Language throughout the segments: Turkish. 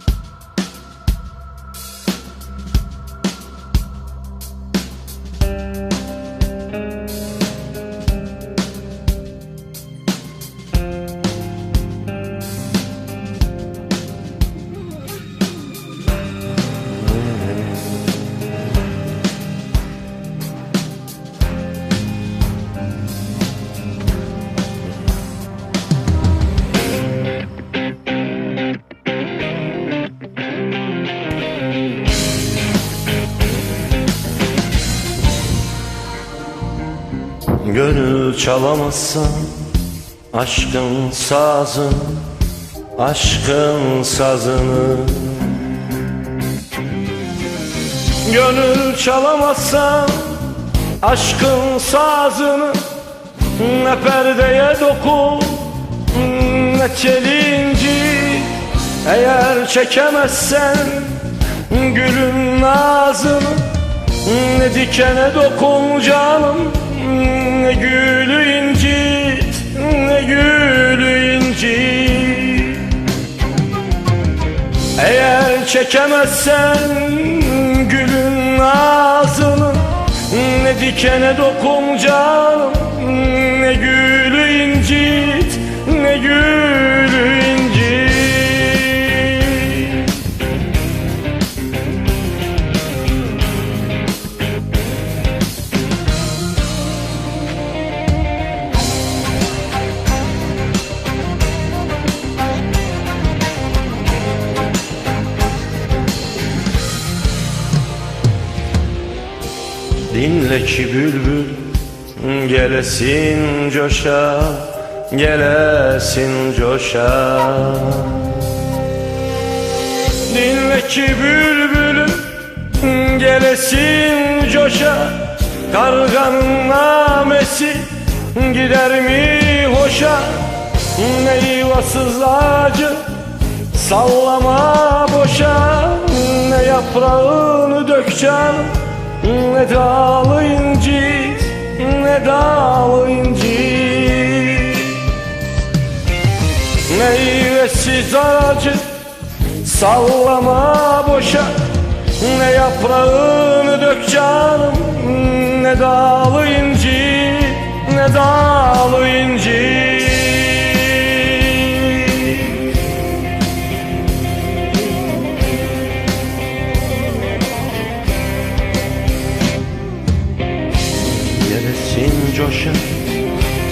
you Gönül çalamazsan aşkın sazın Aşkın sazını. Gönül çalamazsan aşkın sazını Ne perdeye dokun ne çelinci. Eğer çekemezsen gülün nazını Ne dikene dokun canım gülü incit Ne gülü incit Eğer çekemezsen gülün nazını Ne dikene dokun canım Dinle ki bülbül gelesin coşa Gelesin coşa. Dinle ki bülbülüm gelesin coşa Karganın namesi gider mi hoşa? Meyvasız ağacı sallama boşa Ne yaprağını dök canım ne dalı incit ne dalı incit Meyvesiz ağacı sallama boşa. Ne yaprağını dök canım Ne dalı incit ne dalı incit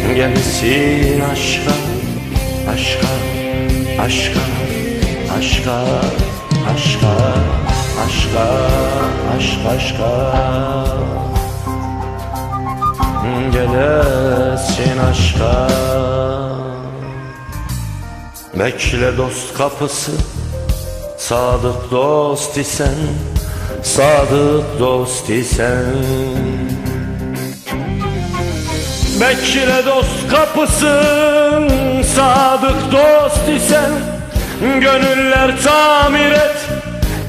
Gelesin aşka Aşka Aşka Aşka Aşka Aşka Aşk aşka. Gelesin aşka. Bekle dost kapısı Sadık dost isen Sadık dost isen Bekle dost kapısın Sadık dost isen Gönüller tamir et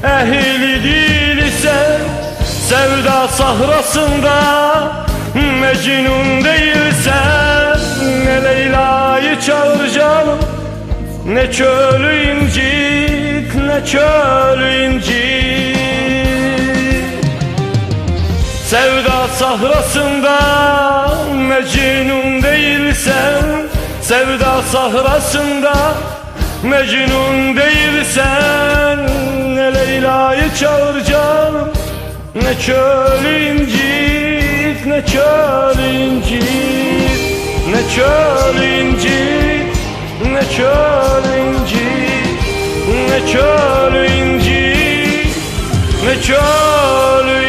Ehli değil ise. Sevda sahrasında Mecnun değilsen Ne Leyla'yı çağır Ne çölü incit Ne çölü incit Sevda sahrasında Mecnun değilsen Sevda sahrasında Mecnun değilsen Ne Leyla'yı çağır canım Ne çöl incit Ne çöl incit Ne çöl incit Ne çöl incit Ne çöl incit Ne çöl